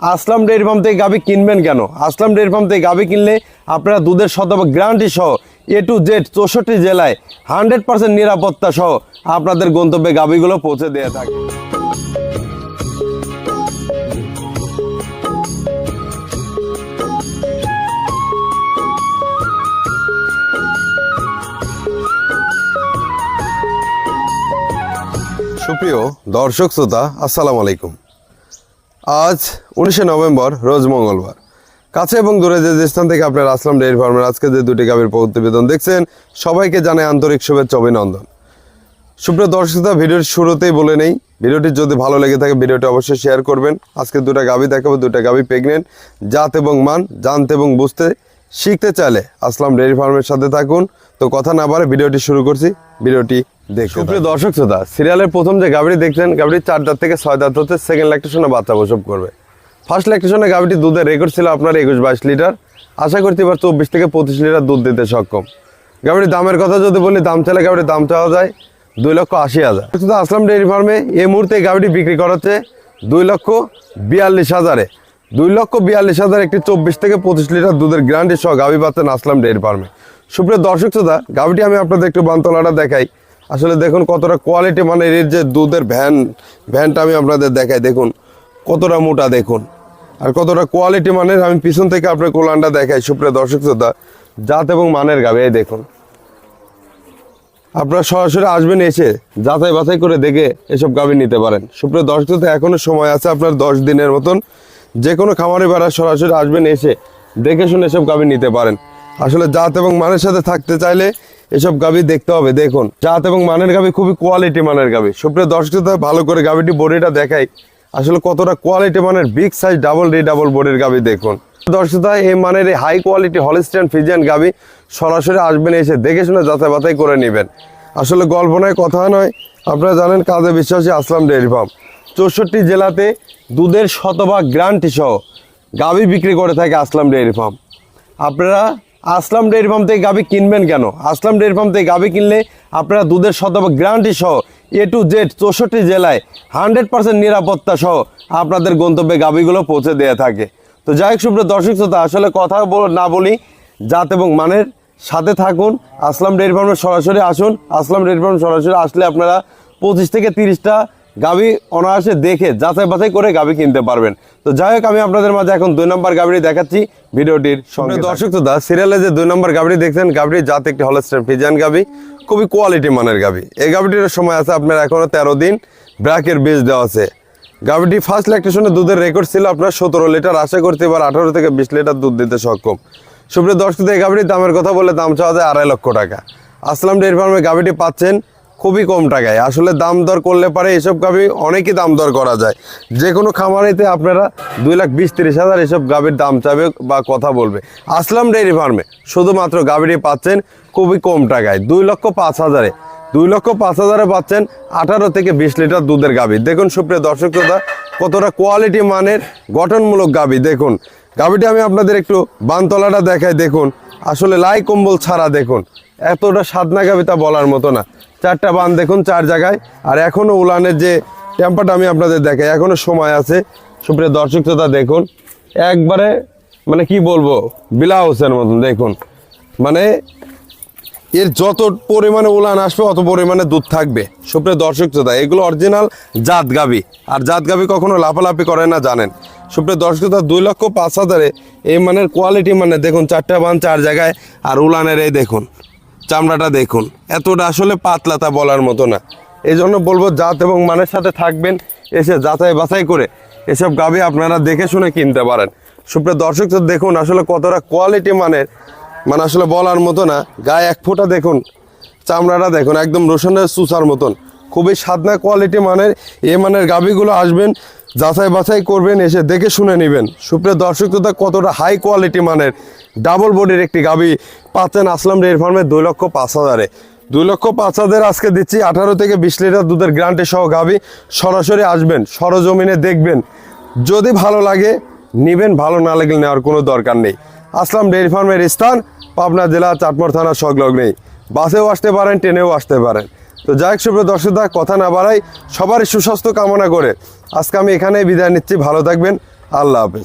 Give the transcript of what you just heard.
আসলাম dairy farm থেকে গাভি কিনবেন কেন? আসলাম ডেয়ারি ফার্ম থেকে গাভি কিনলে আপনারা দুধের শতভাগ গ্যারান্টি সহ এ টু জেড চৌষট্টি জেলায় হান্ড্রেড পার্সেন্ট নিরাপত্তা সহ আপনাদের গন্তব্যে গাভিগুলো পৌঁছে দেওয়া থাকে সুপ্রিয় দর্শক, শ্রোতা, আসসালামু আলাইকুম। আজ উনিশে নভেম্বর, রোজ মঙ্গলবার। কাছে এবং দূরে যে স্থান থেকে আপনার আসলাম ডেয়ারি ফার্মের আজকে যে দুটি গাভীর প্রতিবেদন দেখছেন, সবাইকে জানায় আন্তরিক শুভেচ্ছা, অভিনন্দন। সুপ্রিয় দর্শক শ্রোতা, ভিডিওর শুরুতেই বলে নেই, ভিডিওটি যদি ভালো লেগে থাকে, ভিডিওটি অবশ্যই শেয়ার করবেন। আজকে দুটা গাভী দেখাবো, দুটা গাভী প্রেগনেন্ট জাত এবং মান, জানতে এবং বুঝতে শিখতে চাইলে আসলাম ডেয়ারি ফার্মের সাথে থাকুন। তো কথা না বাড়ে, ভিডিওটি শুরু করছি। ভিডিওটি সুপ্রিয় দর্শক শ্রোতা সিরিয়ালের প্রথম যে গাভীটি দেখছেন গাভীটি চার দাঁত থেকে ছয় দাঁত হচ্ছে সেকেন্ড ল্যাকটেশনে বাচ্চা প্রসব করবে। ফার্স্ট ল্যাকটেশনে গাভীটি দুধের রেকর্ড ছিল আপনার একুশ বাইশ লিটার। আশা করতে এবার চব্বিশ থেকে পঁচিশ লিটার দুধ দিতে সক্ষম। গাভীটির দামের কথা যদি বলি দাম চাইলে গাভীটির দাম চাওয়া যায় দুই লক্ষ আশি হাজার। শুধু আসলাম ডেয়ারি ফার্মে এই মুহূর্তে গাভীটি বিক্রি করা হচ্ছে দুই লক্ষ বিয়াল্লিশ হাজারে। দুই লক্ষ বিয়াল্লিশ হাজার একটি চব্বিশ থেকে পঁচিশ লিটার দুধের গ্যারান্টি সহ গাভী পাচ্ছেন আসলাম ডেয়ারি ফার্মে। সুপ্রিয় দর্শক শ্রোতা গাভীটি আমি আপনাদের একটু বান্তলাটা দেখাই। আসলে দেখুন কতটা কোয়ালিটি মানে এর যে দুধের ভ্যান, ভ্যানটা আমি আপনাদের দেখাই, দেখুন কতটা মোটা দেখুন। আর কতটা কোয়ালিটি মানের, আমি পিছন থেকে আপনার কোলানটা দেখাই, সুপ্রিয় দর্শক শ্রোতা, জাত এবং মানের গাভী এই দেখুন। আপনারা সরাসরি আসবেন এসে, যাচাই বাছাই করে দেখে এসব গাভী নিতে পারেন। সুপ্রিয় দর্শক শ্রোতা, এখনও সময় আছে আপনার দশ দিনের মতন। যে কোনো খামারে বেড়া সরাসরি আসবেন এসে, দেখে শুনে এসব গাভী নিতে পারেন। আসলে জাত এবং মানের সাথে থাকতে চাইলে এসব গাভী দেখতে হবে, দেখুন। জাত এবং মানের গাভী খুবই কোয়ালিটি মানের গাভী। সুপ্রিয় দর্শক ভালো করে গাভীটি বডিটা দেখাই। আসলে কতটা কোয়ালিটি মানের big size double D double বডির গাভী দেখুন। দর্শকতা এই মানের এই হাই কোয়ালিটি হলিস্ট্যান্ড ফিজিয়ান গাভী সরাসরি আসবেন এসে দেখে শুনে যাচাই বাছাই করে নেবেন। আসলে গল্প নয় কথা নয়, আপনারা জানেন কাজে বিশ্বাসী আসলাম ডেয়ারি ফার্ম চৌষট্টি জেলাতে দুধের শতভাগ গ্রান্টি সহ গাভী বিক্রি করে থাকে আসলাম ডেয়ারি ফার্ম আপনারা আসলাম ডেয়ারি ফার্ম থেকে গাভী কিনবেন কেন? আসলাম ডেয়ারি ফার্ম থেকে গাভী কিনলে আপনারা দুধের শতভাগ গ্যারান্টি সহ এ টু জেড চৌষট্টি জেলায় হান্ড্রেড পার্সেন্ট নিরাপত্তা সহ আপনাদের গন্তব্যে গাভীগুলো পৌঁছে দেওয়া থাকে। তো যাই হোক, সুপ্রিয় দর্শক শ্রোতা, আসলে কথা না বলি, জাত এবং মানের সাথে থাকুন। আসলাম ডেয়ারি ফার্মে সরাসরি আসুন। আসলাম ডেয়ারি ফার্ম সরাসরি আসলে আপনারা পঁচিশ থেকে তিরিশটা গাভী অনায়াসে দেখে যাচাই বাছাই করে গাভী কিনতে পারবেন। তো যাই হোক আমি আপনাদের মাঝে এখন দুই নম্বর গাভীটি দেখাচ্ছি ভিডিওটির সঙ্গে। দর্শক তো দা সিরিয়ালে যে দুই নম্বর গাভীটি দেখছেন গাভীটির জাত একটি হলস্টার ফিজান গাভী খুবই কোয়ালিটি মানের গাভী। এই গাভীটির সময় আছে আপনার এখনও তেরো দিন ব্র্যাকের বীজ দেওয়া আছে। গাভীটি ফার্স্ট ল্যাকটেশনে দুধের রেকর্ড ছিল আপনার সতেরো লিটার আশা করতে এবার আঠারো থেকে বিশ লিটার দুধ দিতে সক্ষম। সুপ্রিয় দর্শক এই গাভীটির দামের কথা বলে দাম চাওয়া যায় আড়াই লক্ষ টাকা। আসলাম ডেয়ারি ফার্মে গাভীটি পাচ্ছেন খুবই কম টাকায়। আসলে দাম দর করলে পারে এসব গাভী অনেকই দাম দর করা যায়। যে কোনো খামারেতে আপনারা দুই লাখ বিশ তিরিশ হাজার এসব গাভীর দাম চাবে বা কথা বলবে। আসলাম ডেয়ারি ফার্মে, শুধুমাত্র গাভীটি পাচ্ছেন খুবই কম টাকায়, দুই লক্ষ পাঁচ হাজারে। দুই লক্ষ পাঁচ হাজারে পাচ্ছেন আঠারো থেকে বিশ লিটার দুধের গাভী দেখুন সুপ্রিয় দর্শক শ্রোতা, কতটা কোয়ালিটি মানের গঠনমূলক গাভী দেখুন। গাভীটি আমি আপনাদের একটু বানতলাটা দেখাই, দেখুন। আসলে লাই কম্বল ছাড়া, দেখুন। এতটা সাদনা গাভী তা বলার মতো না। চারটা বান দেখুন চার জায়গায়। আর এখনও উলানের যে টেম্পারটা আমি আপনাদের দেখাই এখনও সময় আছে। সুপ্রিয় দর্শক শ্রোতা, দেখুন, একবারে মানে কি বলব, বিলা হোসেন মতন, দেখুন। মানে এর যত পরিমাণে উলান আসবে, অত পরিমাণে দুধ থাকবে। সুপ্রিয় দর্শক শ্রোতা, এগুলো অরিজিনাল জাত গাবি। আর জাত গাবি কখনো লাফালাফি করে না, জানেন। সুপ্রিয় দর্শক শ্রোতা, দুই লক্ষ পাঁচ হাজারে এই মানের কোয়ালিটি মানে দেখুন, চারটা বান চার জায়গায়, আর উলানের এই দেখুন। চামড়াটা দেখুন। এতটা আসলে পাতলা তা বলার মতো না। এই জন্য বলব, জাত এবং মানের সাথে থাকবেন, এসে যাচাই বাছাই করে এসব গাবি আপনারা দেখে শুনে কিনতে পারেন। সুপ্রিয় দর্শক, তো দেখুন আসলে কতটা কোয়ালিটি মানের। মানে আসলে বলার মতো না, গায়ে এক ফোঁটা দেখুন, চামড়াটা দেখুন, একদম রসুনের সুসার মতন। খুবই সাদনা কোয়ালিটি মানের, এ মানের গাভিগুলো আসবেন যাচাই বাছাই করবেন, এসে দেখে শুনে নেবেন। সুপ্রিয় দর্শক শ্রোতা, কতটা হাই কোয়ালিটি মানের ডাবল বডির একটি গাভি পাচ্ছেন আসলাম ডেয়ারি ফার্মে দুই লক্ষ পাঁচ হাজারে। দুই লক্ষ পাঁচ হাজার আজকে দিচ্ছি, আঠারো থেকে বিশ লিটার দুধের গ্রান্টে সহ গাবি। সরাসরি আসবেন, সরজমিনে দেখবেন। যদি ভালো লাগে, নিবেন, ভালো না লাগলে নেওয়ার কোনো দরকার নেই। আসলাম ডেয়ারি ফার্মের স্থান, পাবনা জেলা, চাটমোর থানা সংলগ্নেই। বাসেও আসতে পারেন, ট্রেনেও আসতে পারেন। তো যাই সুপ্রিয় দর্শকদা কথা না বাড়াই সবারই সুস্বাস্থ্য কামনা করে আজকে আমি এখানেই বিদায় নিচ্ছি। ভালো থাকবেন। আল্লাহ হাফেজ।